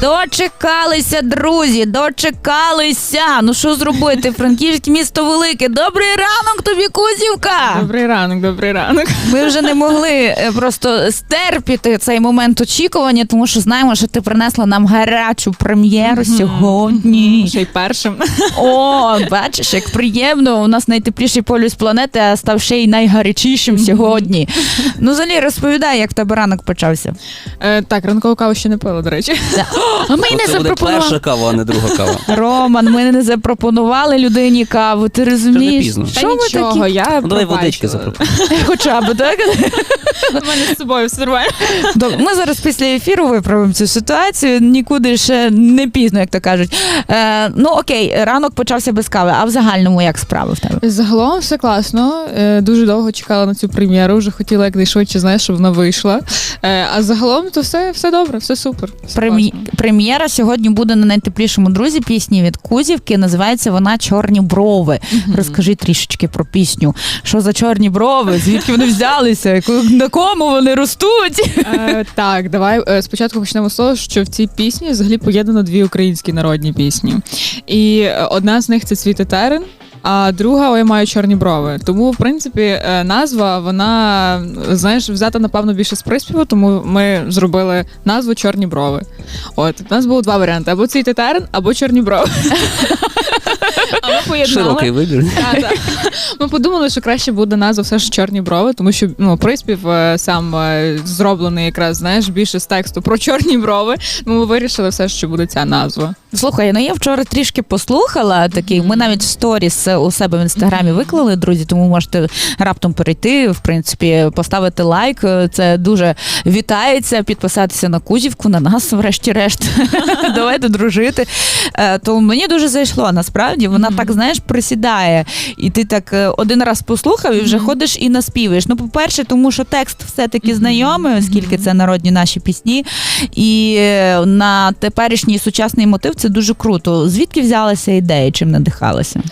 Дочекалися, друзі, дочекалися. Ну що зробити? Франківське місто велике. Добрий ранок тобі, Кузівка! Добрий ранок, добрий ранок. Ми вже не могли е, просто стерпіти цей момент очікування, тому що знаємо, що ти принесла нам гарячу прем'єру сьогодні. Ще й першим. О, бачиш, як приємно. У нас найтепліший полюс планети, а став ще й найгарячішим сьогодні. Ну, взагалі, розповідай, як в тебе ранок почався. Е, так, ранкову каву ще не пила, до речі. А ми не Це буде запропонували. перша кава, а не друга кава. Роман, ми не запропонували людині каву. Ти розумієш? пізно. Та Що ми нічого, такі? я Ну давай водички запропонуй. Хоча б так. У мене з собою все нормально. Добре, Ми зараз після ефіру виправимо цю ситуацію. Нікуди ще не пізно, як то кажуть. Е, ну окей, ранок почався без кави, а в загальному як справи в тебе? Загалом все класно. Е, Дуже довго чекала на цю прем'єру, вже хотіла якнайшвидше, знаєш, щоб вона вийшла. Е, А загалом то все, все добре, все супер. Все Прем'є- класно. Прем'єра сьогодні буде на найтеплішому друзі пісні від Кузівки. Називається вона Чорні брови. Розкажи трішечки про пісню. Що за чорні брови? Звідки вони взялися? На кому вони ростуть? Е, Так, давай е, спочатку почнемо з того, що в цій пісні взагалі поєднано дві українські народні пісні. І е, одна з них це Цвіте терен. А друга «Ой, маю чорні брови. Тому, в принципі, е, назва вона знаєш взята напевно більше з приспіву, тому ми зробили назву Чорні брови. От у нас було два варіанти: або цей тетерн, або чорні брови. А ми поєднали. Широкий вибір. Так, так. Ми подумали, що краще буде назва все ж чорні брови, тому що ну приспів е, сам е, зроблений якраз знаєш більше з тексту про чорні брови. Ми вирішили все, що буде ця назва. Слухай, ну я вчора трішки послухала такий. Ми навіть в сторіс у себе в інстаграмі виклали, друзі, тому можете раптом перейти, в принципі, поставити лайк. Це дуже вітається, підписатися на Кузівку, на нас, врешті-решт. Давайте дружити. Е, То мені дуже зайшло. Насправді вона так, знаєш, присідає. І ти так е, один раз послухав і вже ходиш і наспіваєш. Ну, по-перше, тому що текст все-таки знайомий, оскільки це народні наші пісні. І е, на теперішній сучасний мотив це дуже круто. Звідки взялася ідея, чим надихалася?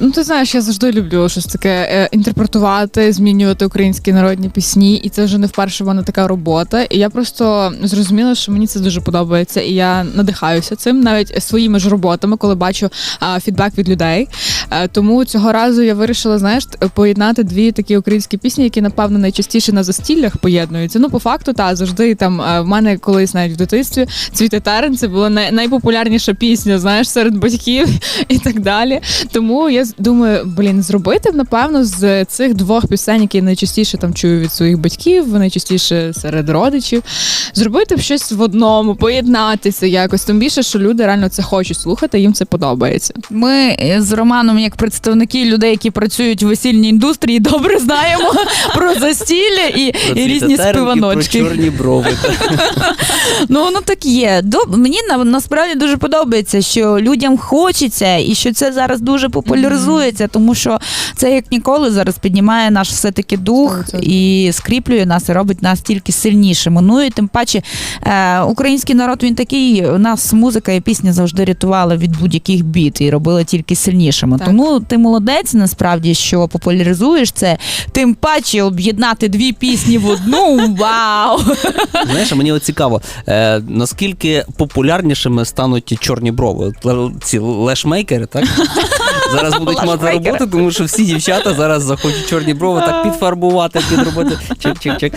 Ну ти знаєш, я завжди люблю щось таке е, інтерпретувати, змінювати українські народні пісні, і це вже не вперше в мене така робота. І я просто зрозуміла, що мені це дуже подобається, і я надихаюся цим навіть своїми ж роботами, коли бачу а, фідбек від людей. Е, тому цього разу я вирішила, знаєш, поєднати дві такі українські пісні, які напевно найчастіше на застіллях поєднуються. Ну, по факту, та завжди там е, в мене колись навіть в дитинстві цвіте терен це була найпопулярніша пісня, знаєш, серед батьків і так далі. Тому я думаю, блін, зробити напевно з цих двох пісень, які найчастіше там чую від своїх батьків, найчастіше серед родичів, зробити щось в одному, поєднатися якось. Тим більше, що люди реально це хочуть слухати, їм це подобається. Ми з Романом, як представники людей, які працюють в весільній індустрії, добре знаємо про застілля і, і різні Про чорні брови. Ну воно так є. Доб... Мені на, насправді дуже подобається, що людям хочеться, і що це зараз дуже популяризується, тому що це як ніколи зараз піднімає наш все-таки дух і скріплює нас і робить нас тільки сильнішими. Ну і тим паче е, український народ він такий. У нас музика і пісня завжди рятувала від будь-яких бід і робила тільки сильнішими. Так. Тому ти молодець, насправді, що популяризуєш це. Тим паче об'єднати дві пісні в одну. Вау! Знаєш, мені от цікаво, е, наскільки популярнішими стануть чорні брови? Ці лешмейкери, так? Зараз будуть мати роботу, тому що всі дівчата зараз захочуть чорні брови так підфарбувати, підробити. Чик-чик-чик.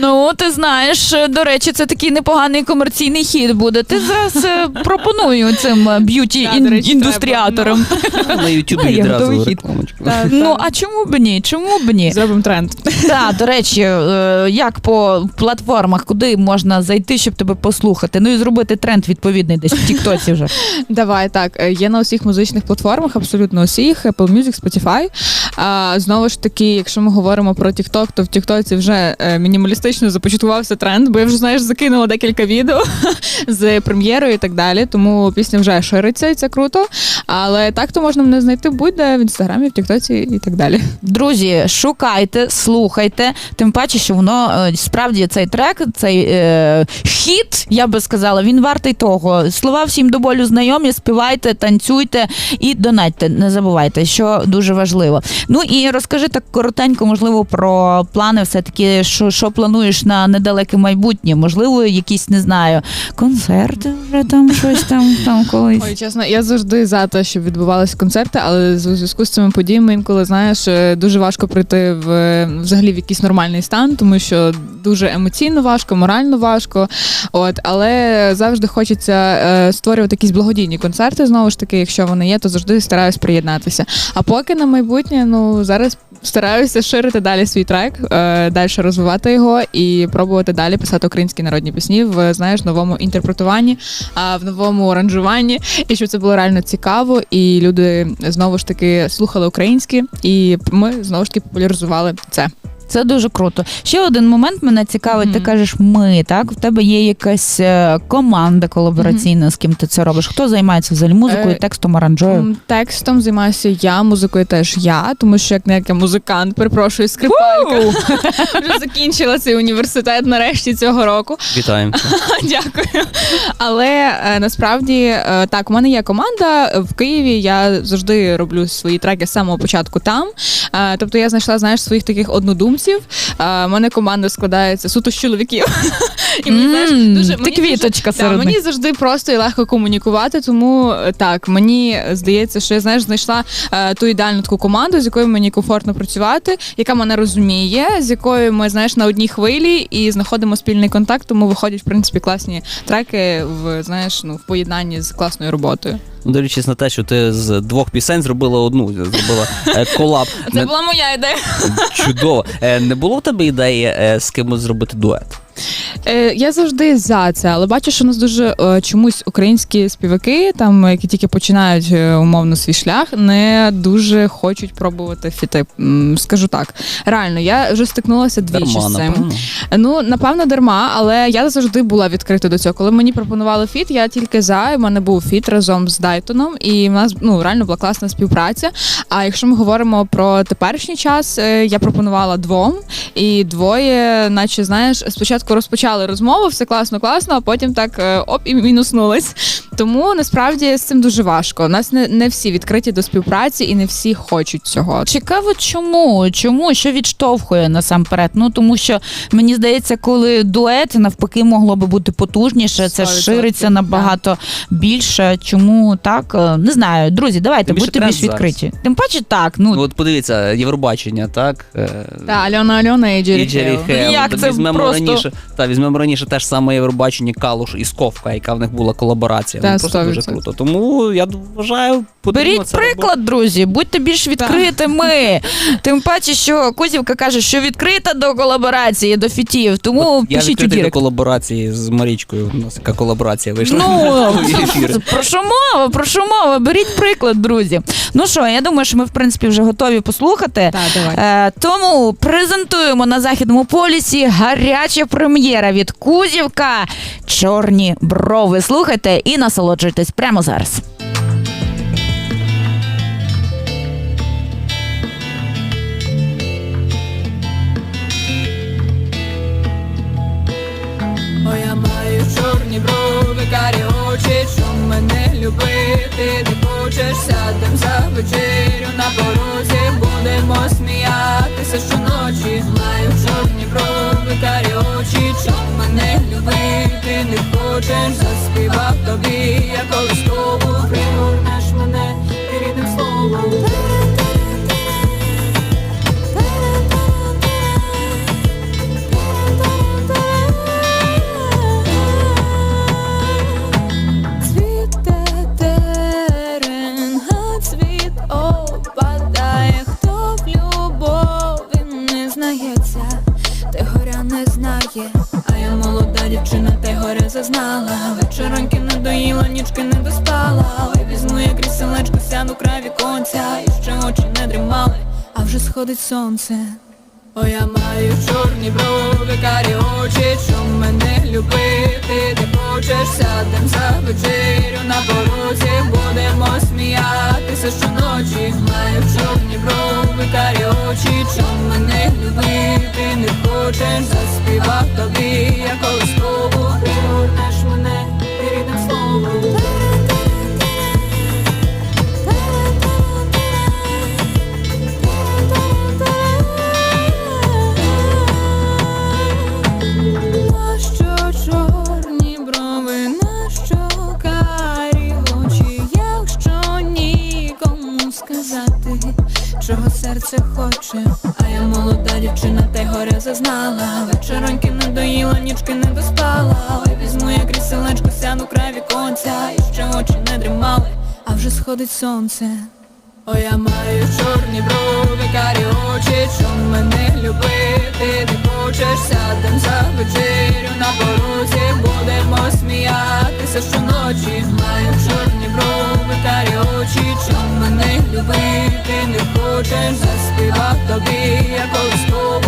Ну, ти знаєш, е, до речі, це такий непоганий комерційний хід буде. Ти зараз е, пропоную цим е, б'юті Да, до речі, індустріаторам. На Ютубі Ну, є відразу готовий хід. рекламочку. Ну а чому б ні? Чому б ні? Зробимо тренд. Так, до речі, е, як по платформах, куди можна зайти, щоб тебе послухати? Ну і зробити тренд відповідний десь в Тіктоці вже. Давай так. е, Є на усіх музичних платформах, абсолютно усіх, Apple Music, Spotify. А, знову ж таки, якщо ми говоримо про TikTok, то в TikTok вже е, мінімалістичний фактично започаткувався тренд, бо я вже знаєш, закинула декілька відео з прем'єрою і так далі. Тому пісня вже шириться, і це круто. Але так то можна мене знайти будь-де в інстаграмі, в Тіктоці і так далі. Друзі, шукайте, слухайте. Тим паче, що воно е, справді цей трек, цей е, хіт, я би сказала, він вартий того. Слова всім до болю знайомі, співайте, танцюйте і донатьте. Не забувайте, що дуже важливо. Ну і розкажи так коротенько, можливо, про плани, все таки, що, що плануєш на недалеке майбутнє. Можливо, якісь не знаю, концерти вже там щось там, там колись. Ой, чесно, я завжди за те, щоб відбувалися концерти, але у зв'язку з цими подіями інколи знаєш, е, дуже важко прийти в е, взагалі в якийсь нормальний стан, тому що дуже емоційно важко, морально важко. От, але завжди хочеться е, створювати якісь благодійні концерти. Знову ж таки, якщо вони є, то завжди стараюсь приєднатися. А поки на майбутнє, ну зараз стараюся ширити далі свій трек, е, далі розвивати його і пробувати далі писати українські народні пісні в знаєш новому інтерпретуванні, а в новому аранжуванні, і щоб це було реально цікаво, і люди знову ж таки слухали українське, і ми знову ж таки популяризували це. Це дуже круто. Ще один момент мене цікавить. Ти кажеш, ми так. В тебе є якась е, команда колабораційна, з ким ти це робиш. Хто займається взагалі музикою, Е, текстом, аранжою? Текстом займаюся я, музикою теж я, тому що як не як я музикант, перепрошую, скрипалька. Вже закінчила цей університет нарешті цього року. Вітаємо. Дякую. Але е, насправді е, так, у мене є команда в Києві. Я завжди роблю свої треки з самого початку там. Е, тобто я знайшла знаєш своїх таких однодумців. Е, у мене команда складається суто з чоловіків. І мені знаєш, дуже ти мені дуже- квіточка Да, серед мені них. завжди просто і легко комунікувати. Тому е, так мені здається, що я знаєш, знайшла е, ту ідеальну таку команду, з якою мені комфортно працювати, яка мене розуміє, з якою ми знаєш на одній хвилі і знаходимо спільний контакт. Тому виходять в принципі класні треки в знаєш, ну в поєднанні з класною роботою. Ну, Дивлячись на те, що ти з двох пісень зробила одну, зробила е, колаб. Це Не- була моя ідея. Чудово. Е, Не було в тебе ідеї е, з кимось зробити дует? Е, я завжди за це, але бачу, що у нас дуже е, чомусь українські співаки, там які тільки починають е, умовно свій шлях, не дуже хочуть пробувати фіти. М, Скажу так. Реально, я вже стикнулася двічі Дарма, з цим. напевно. Ну напевно, дарма, але я завжди була відкрита до цього. Коли мені пропонували фіт, я тільки за. У мене був фіт разом з Дайтоном, і в нас ну реально була класна співпраця. А якщо ми говоримо про теперішній час, е, я пропонувала двом, і двоє, наче знаєш, спочатку розпочали розмову, все класно, класно, а потім так е, оп і мінуснулись. Тому насправді з цим дуже важко. У нас не, не всі відкриті до співпраці і не всі хочуть цього. Цікаво, чому? Чому? Що відштовхує насамперед? Ну тому що мені здається, коли дует навпаки могло би бути потужніше, це 100%, шириться набагато більше. Чому так? Е, Не знаю. Друзі, давайте Тим більше будьте тренд більш відкриті. Тим паче так. Ну Ну, от подивіться, Євробачення, так? Е, Та Альона Альона і Джері Джері Хейл. Хейл. Як Та це візьмемо просто- раніше, та візьмемо раніше теж саме Євробачення Калуш і Сковка, яка в них була колаборація. Ну, просто 100%. круто. Тому я вважаю, потрібно Беріть це приклад, друзі, будьте більш відкритими. Тим паче, що Кузівка каже, що відкрита до колаборації, до фітів. Тому От Я у до колаборації з Марічкою. У нас яка колаборація вийшла. Ну, про що мова, про що мова? Беріть приклад, друзі. Ну що, я думаю, що ми в принципі вже готові послухати. Так, давай. Е, тому презентуємо на західному полюсі гаряча прем'єра від Кузівка. Чорні брови. Слухайте і насолоджуйтесь прямо зараз. О, я маю чорні брови, карі очі, що мене любити не хочеш, сядем за вечерю на порозі, будемо сміятися вже сходить сонце. О, я маю чорні брови, карі очі, чом мене любити, де хочеш, сядем за вечерю на порозі, будемо сміятися щоночі. Маю чорні брови, карі очі, чом мене любити, не хочеш, заспівав тобі, сказати, чого серце хоче, а я молода дівчина, та й горя зазнала. Вечероньки не доїла, нічки не доспала. Ой, візьму я кріселечко, сяду край віконця, і ще очі не дрімали, а вже сходить сонце. О, я маю чорні брови, карі очі, чом мене любити, не хочеш, сядем за вечерю на порозі, будемо сміятися щоночі. Маю чорні любити, не хочеш, заспівав тобі, я колискову,